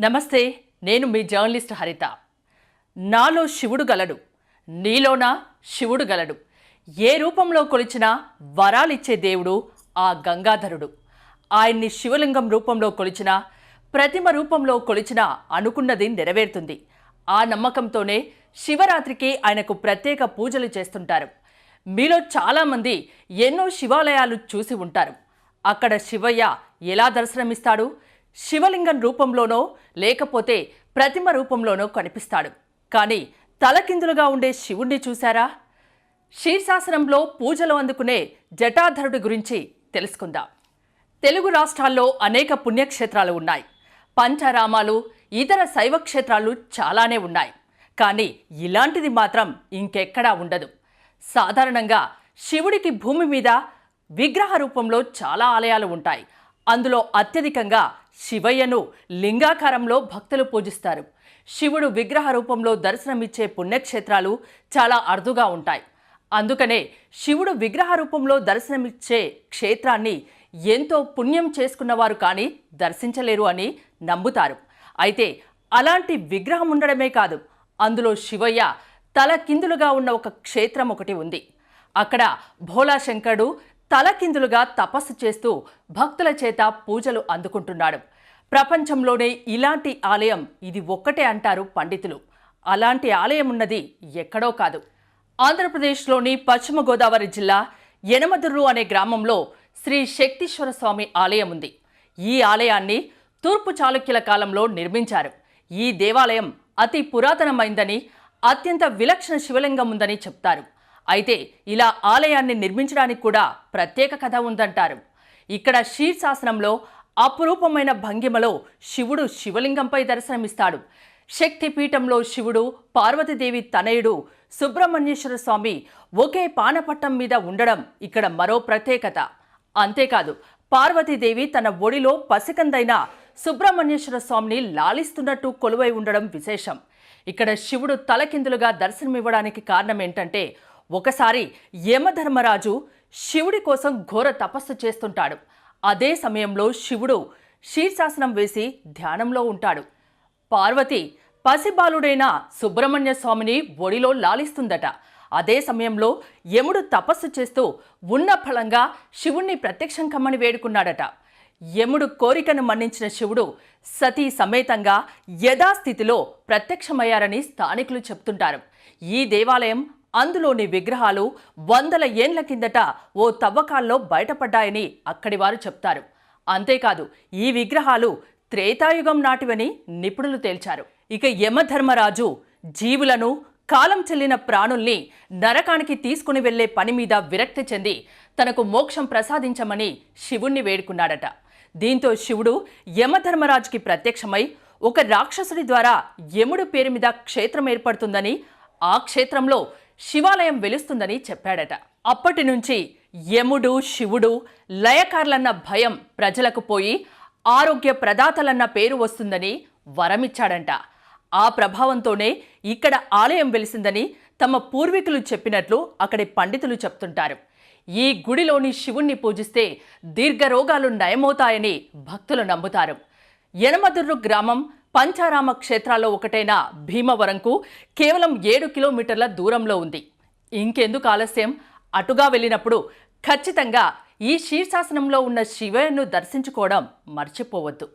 నమస్తే నేను మీ జర్నలిస్ట్ హరిత. నాలో శివుడు గలడు నీలోనా శివుడు గలడు. ఏ రూపంలో కొలిచినా వరాలిచ్చే దేవుడు ఆ గంగాధరుడు. ఆయన్ని శివలింగం రూపంలో కొలిచినా ప్రతిమ రూపంలో కొలిచినా అనుకున్నది నెరవేరుతుంది. ఆ నమ్మకంతోనే శివరాత్రికి ఆయనకు ప్రత్యేక పూజలు చేస్తుంటారు. మీలో చాలామంది ఎన్నో శివాలయాలు చూసి ఉంటారు. అక్కడ శివయ్య ఎలా దర్శనమిస్తాడు? శివలింగం రూపంలోనో లేకపోతే ప్రతిమ రూపంలోనో కనిపిస్తాడు. కానీ తలకిందులుగా ఉండే శివుణ్ణి చూశారా? శీర్షాసనంలో పూజలు అందుకునే జటాధరుడి గురించి తెలుసుకుందాం. తెలుగు రాష్ట్రాల్లో అనేక పుణ్యక్షేత్రాలు ఉన్నాయి. పంచరామాలు ఇతర శైవ క్షేత్రాలు చాలానే ఉన్నాయి. కానీ ఇలాంటిది మాత్రం ఇంకెక్కడా ఉండదు. సాధారణంగా శివుడికి భూమి మీద విగ్రహ రూపంలో చాలా ఆలయాలు ఉంటాయి. అందులో అత్యధికంగా శివయ్యను లింగాకారంలో భక్తులు పూజిస్తారు. శివుడు విగ్రహ రూపంలో దర్శనమిచ్చే పుణ్యక్షేత్రాలు చాలా అరుదుగా ఉంటాయి. అందుకనే శివుడు విగ్రహ రూపంలో దర్శనమిచ్చే క్షేత్రాన్ని ఎంతో పుణ్యం చేసుకున్నవారు కానీ దర్శించలేరు అని నమ్ముతారు. అయితే అలాంటి విగ్రహం ఉండడమే కాదు అందులో శివయ్య తల కిందులుగా ఉన్న ఒక క్షేత్రం ఒకటి ఉంది. అక్కడ భోలాశంకరుడు తలకిందులుగా తపస్సు చేస్తూ భక్తుల చేత పూజలు అందుకుంటున్నాడు. ప్రపంచంలోనే ఇలాంటి ఆలయం ఇది ఒక్కటే అంటారు పండితులు. అలాంటి ఆలయం ఉన్నది ఎక్కడో కాదు. ఆంధ్రప్రదేశ్లోని పశ్చిమ గోదావరి జిల్లా యనమదుర్రు అనే గ్రామంలో శ్రీ శక్తీశ్వర స్వామి ఆలయం ఉంది. ఈ ఆలయాన్ని తూర్పు చాళుక్యుల కాలంలో నిర్మించారు. ఈ దేవాలయం అతి పురాతనమైందని అత్యంత విలక్షణ శివలింగం ఉందని చెప్తారు. అయితే ఇలా ఆలయాన్ని నిర్మించడానికి కూడా ప్రత్యేక కథ ఉందంటారు. ఇక్కడ శీర్షాసనంలో అపురూపమైన భంగిమలో శివుడు శివలింగంపై దర్శనమిస్తాడు. శక్తిపీఠంలో శివుడు పార్వతీదేవి తనయుడు సుబ్రహ్మణ్యేశ్వర స్వామి ఒకే పానపట్టం మీద ఉండడం ఇక్కడ మరో ప్రత్యేకత. అంతేకాదు పార్వతీదేవి తన ఒడిలో పసికందైన సుబ్రహ్మణ్యేశ్వర స్వామిని లాలిస్తున్నట్టు కొలువై ఉండడం విశేషం. ఇక్కడ శివుడు తలకిందులుగా దర్శనమివ్వడానికి కారణం ఏంటంటే ఒకసారి యమధర్మరాజు శివుడి కోసం ఘోర తపస్సు చేస్తుంటాడు. అదే సమయంలో శివుడు శీర్షాసనం వేసి ధ్యానంలో ఉంటాడు. పార్వతి పసిబాలుడైన సుబ్రహ్మణ్య స్వామిని ఒడిలో లాలిస్తుందట. అదే సమయంలో యముడు తపస్సు చేస్తూ ఉన్న ఫలంగా శివుణ్ణి ప్రత్యక్షం కమ్మని వేడుకున్నాడట. యముడు కోరికను మన్నించిన శివుడు సతీ సమేతంగా యథాస్థితిలో ప్రత్యక్షమయ్యారని స్థానికులు చెప్తుంటారు. ఈ దేవాలయం అందులోని విగ్రహాలు వందల ఏండ్ల కిందట ఓ తవ్వకాల్లో బయటపడ్డాయని అక్కడి వారు చెప్తారు. అంతేకాదు ఈ విగ్రహాలు త్రేతాయుగం నాటివని నిపుణులు తేల్చారు. ఇక యమధర్మరాజు జీవులను కాలం చెల్లిన ప్రాణుల్ని నరకానికి తీసుకుని వెళ్ళే పని మీద విరక్తి చెంది తనకు మోక్షం ప్రసాదించమని శివుణ్ణి వేడుకున్నాడట. దీంతో శివుడు యమధర్మరాజుకి ప్రత్యక్షమై ఒక రాక్షసుడి ద్వారా యముడు పేరు మీద క్షేత్రం ఏర్పడుతుందని ఆ క్షేత్రంలో శివాలయం వెలుస్తుందని చెప్పాడట. అప్పటి నుంచి యముడు శివుడు లయకారులన్న భయం ప్రజలకు పోయి ఆరోగ్య ప్రదాతలన్న పేరు వస్తుందని వరమిచ్చాడంట. ఆ ప్రభావంతోనే ఇక్కడ ఆలయం వెలిసిందని తమ పూర్వీకులు చెప్పినట్లు అక్కడి పండితులు చెప్తుంటారు. ఈ గుడిలోని శివుణ్ణి పూజిస్తే దీర్ఘరోగాలు నయమవుతాయని భక్తులు నమ్ముతారు. యనమదుర్రు గ్రామం పంచారామ క్షేత్రాల్లో ఒకటైన భీమవరంకు కేవలం ఏడు కిలోమీటర్ల దూరంలో ఉంది. ఇంకెందుకు ఆలస్యం? అటుగా వెళ్ళినప్పుడు ఖచ్చితంగా ఈ శీర్షాసనంలో ఉన్న శివయ్యను దర్శించుకోవడం మర్చిపోవద్దు.